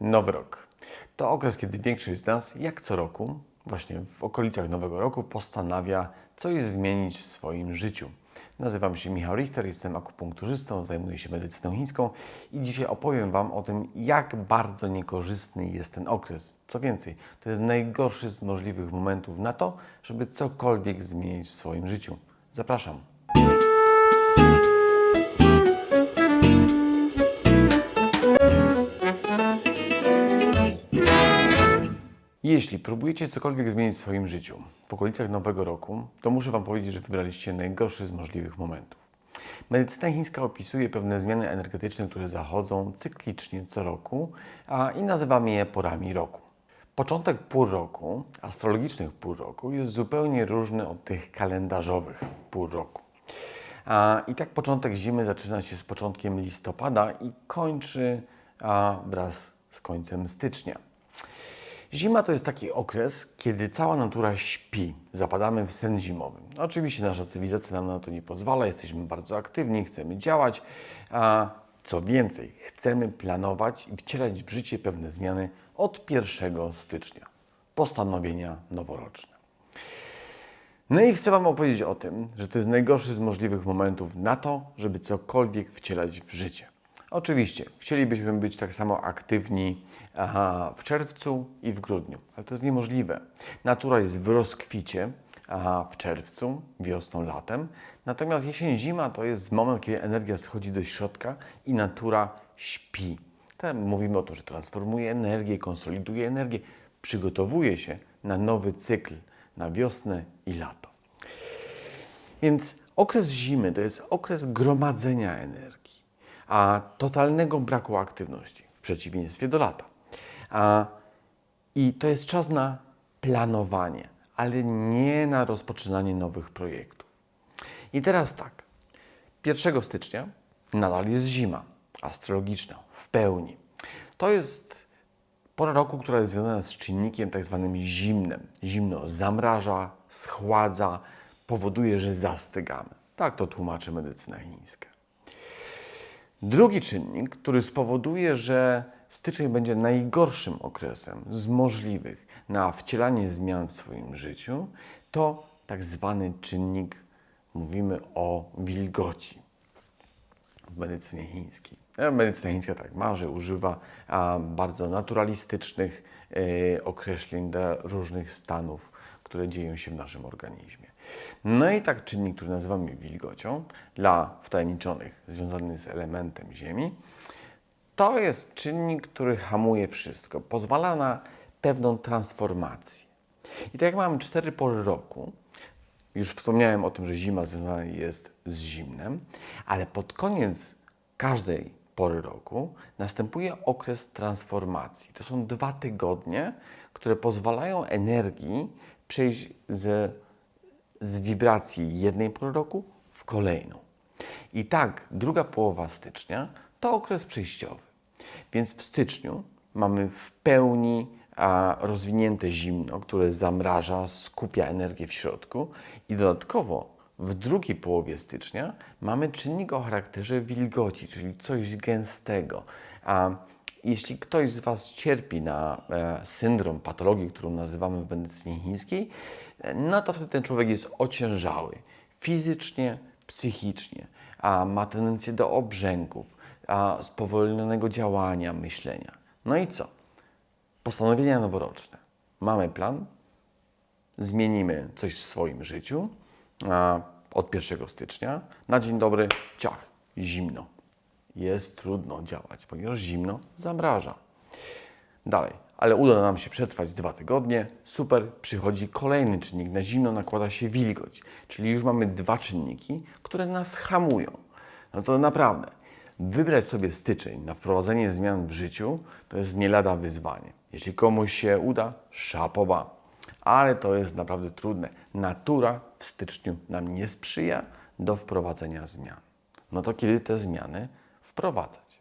Nowy rok. To okres, kiedy większość z nas, jak co roku, właśnie w okolicach Nowego Roku, postanawia coś zmienić w swoim życiu. Nazywam się Michał Richter, jestem akupunkturzystą, zajmuję się medycyną chińską i dzisiaj opowiem Wam o tym, jak bardzo niekorzystny jest ten okres. Co więcej, to jest najgorszy z możliwych momentów na to, żeby cokolwiek zmienić w swoim życiu. Zapraszam. Jeśli próbujecie cokolwiek zmienić w swoim życiu w okolicach Nowego Roku, to muszę Wam powiedzieć, że wybraliście najgorszy z możliwych momentów. Medycyna chińska opisuje pewne zmiany energetyczne, które zachodzą cyklicznie co roku a, i nazywamy je porami roku. Początek pół roku, astrologicznych pół roku, jest zupełnie różny od tych kalendarzowych pół roku. A, I tak początek zimy zaczyna się z początkiem listopada i kończy a, wraz z końcem stycznia. Zima to jest taki okres, kiedy cała natura śpi, zapadamy w sen zimowy. Oczywiście nasza cywilizacja nam na to nie pozwala, jesteśmy bardzo aktywni, chcemy działać, a co więcej, chcemy planować i wcielać w życie pewne zmiany od 1 stycznia, postanowienia noworoczne. No i chcę Wam opowiedzieć o tym, że to jest najgorszy z możliwych momentów na to, żeby cokolwiek wcielać w życie. Oczywiście, chcielibyśmy być tak samo aktywni aha, w czerwcu i w grudniu, ale to jest niemożliwe. Natura jest w rozkwicie aha, w czerwcu, wiosną, latem, natomiast jesień, zima to jest moment, kiedy energia schodzi do środka i natura śpi. Tam mówimy o tym, że transformuje energię, konsoliduje energię, przygotowuje się na nowy cykl, na wiosnę i lato. Więc okres zimy to jest okres gromadzenia energii, a totalnego braku aktywności, w przeciwieństwie do lata. A, I to jest czas na planowanie, ale nie na rozpoczynanie nowych projektów. I teraz tak, 1 stycznia nadal jest zima astrologiczna w pełni. To jest pora roku, która jest związana z czynnikiem tak zwanym zimnem. Zimno zamraża, schładza, powoduje, że zastygamy. Tak to tłumaczy medycyna chińska. Drugi czynnik, który spowoduje, że styczeń będzie najgorszym okresem z możliwych na wcielanie zmian w swoim życiu, to tak zwany czynnik, mówimy o wilgoci w medycynie chińskiej. E, Medycyna chińska tak ma, że używa bardzo naturalistycznych e, określeń dla różnych stanów, które dzieją się w naszym organizmie. No i tak czynnik, który nazywamy wilgocią, dla wtajemniczonych, związany z elementem Ziemi, to jest czynnik, który hamuje wszystko, pozwala na pewną transformację. I tak jak mamy cztery pory roku, już wspomniałem o tym, że zima związana jest z zimnem, ale pod koniec każdej pory roku następuje okres transformacji. To są dwa tygodnie, które pozwalają energii przejść z, z wibracji jednej pory roku w kolejną. I tak druga połowa stycznia to okres przejściowy. Więc w styczniu mamy w pełni a, rozwinięte zimno, które zamraża, skupia energię w środku i dodatkowo w drugiej połowie stycznia mamy czynnik o charakterze wilgoci, czyli coś gęstego. A jeśli ktoś z Was cierpi na e, syndrom, patologię, którą nazywamy w medycynie chińskiej, e, no to wtedy ten człowiek jest ociężały fizycznie, psychicznie, a ma tendencję do obrzęków, a spowolnionego działania, myślenia. No i co? Postanowienia noworoczne. Mamy plan, zmienimy coś w swoim życiu a, od 1 stycznia. Na dzień dobry, ciach, zimno. Jest trudno działać, ponieważ zimno zamraża. Dalej, ale uda nam się przetrwać dwa tygodnie. Super, przychodzi kolejny czynnik. Na zimno nakłada się wilgoć, czyli już mamy dwa czynniki, które nas hamują. No to naprawdę, wybrać sobie styczeń na wprowadzenie zmian w życiu to jest nie lada wyzwanie. Jeśli komuś się uda, szapoba. Ale to jest naprawdę trudne. Natura w styczniu nam nie sprzyja do wprowadzenia zmian. No to kiedy te zmiany wprowadzać?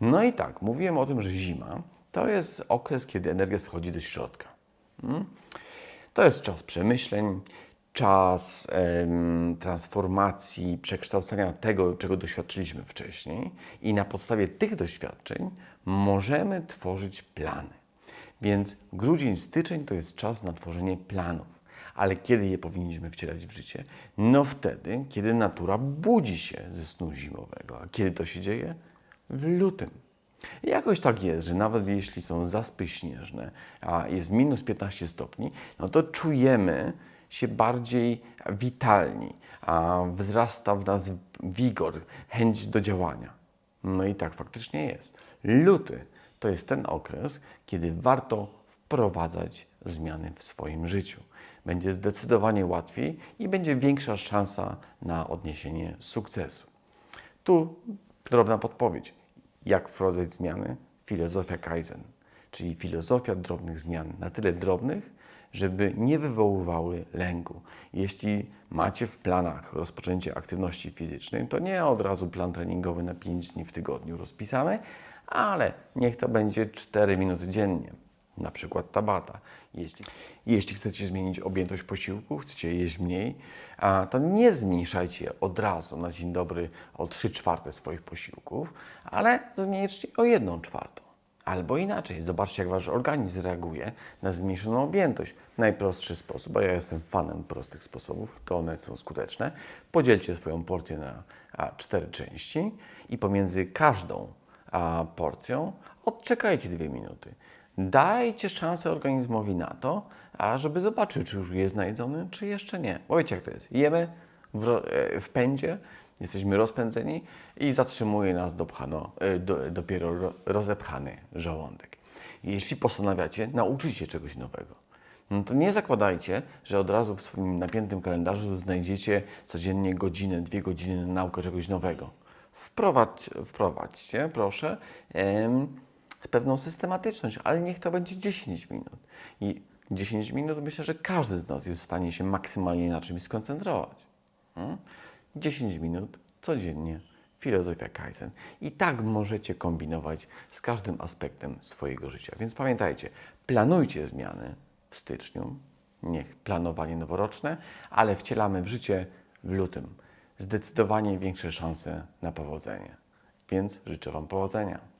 No i tak, mówiłem o tym, że zima to jest okres, kiedy energia schodzi do środka. Mm? To jest czas przemyśleń, czas transformacji, przekształcenia tego, czego doświadczyliśmy wcześniej, i na podstawie tych doświadczeń możemy tworzyć plany. Więc grudzień, styczeń to jest czas na tworzenie planów. Ale kiedy je powinniśmy wcielać w życie? No wtedy, kiedy natura budzi się ze snu zimowego. A kiedy to się dzieje? W lutym. I Jakoś tak jest, że nawet jeśli są zaspy śnieżne, a jest minus 15 stopni, no to czujemy się bardziej witalni, a wzrasta w nas wigor, chęć do działania. No i tak faktycznie jest. Luty to jest ten okres, kiedy warto wprowadzać zmiany w swoim życiu. Będzie zdecydowanie łatwiej i będzie większa szansa na odniesienie sukcesu. Tu drobna podpowiedź. Jak wprowadzać zmiany? Filozofia Kaizen, czyli filozofia drobnych zmian, na tyle drobnych, żeby nie wywoływały lęku. Jeśli macie w planach rozpoczęcie aktywności fizycznej, to nie od razu plan treningowy na 5 dni w tygodniu rozpisany, ale niech to będzie 4 minuty dziennie. Na przykład tabata. Jeśli, jeśli chcecie zmienić objętość posiłku, chcecie jeść mniej, a to nie zmniejszajcie od razu na dzień dobry o 3 czwarte swoich posiłków, ale zmniejszcie o 1 czwartą. Albo inaczej, zobaczcie, jak wasz organizm reaguje na zmniejszoną objętość. Najprostszy sposób, a ja jestem fanem prostych sposobów, to one są skuteczne. Podzielcie swoją porcję na cztery części i pomiędzy każdą a, porcją odczekajcie dwie minuty. Dajcie szansę organizmowi na to, a żeby zobaczył, czy już jest najedzony, czy jeszcze nie. Bo wiecie, jak to jest. Jemy w, e, w pędzie, jesteśmy rozpędzeni i zatrzymuje nas dopchano, e, do, dopiero ro, rozepchany żołądek. Jeśli postanawiacie nauczyć się czegoś nowego, no to nie zakładajcie, że od razu w swoim napiętym kalendarzu znajdziecie codziennie godzinę, dwie godziny na naukę czegoś nowego. Wprowadź, wprowadźcie, proszę, em, pewną systematyczność, ale niech to będzie 10 minut. I 10 minut myślę, że każdy z nas jest w stanie się maksymalnie na czymś skoncentrować. Mm? 10 minut codziennie. Filozofia Kaizen. I tak możecie kombinować z każdym aspektem swojego życia. Więc pamiętajcie, planujcie zmiany w styczniu, niech planowanie noworoczne, ale wcielamy w życie w lutym. Zdecydowanie większe szanse na powodzenie. Więc życzę Wam powodzenia.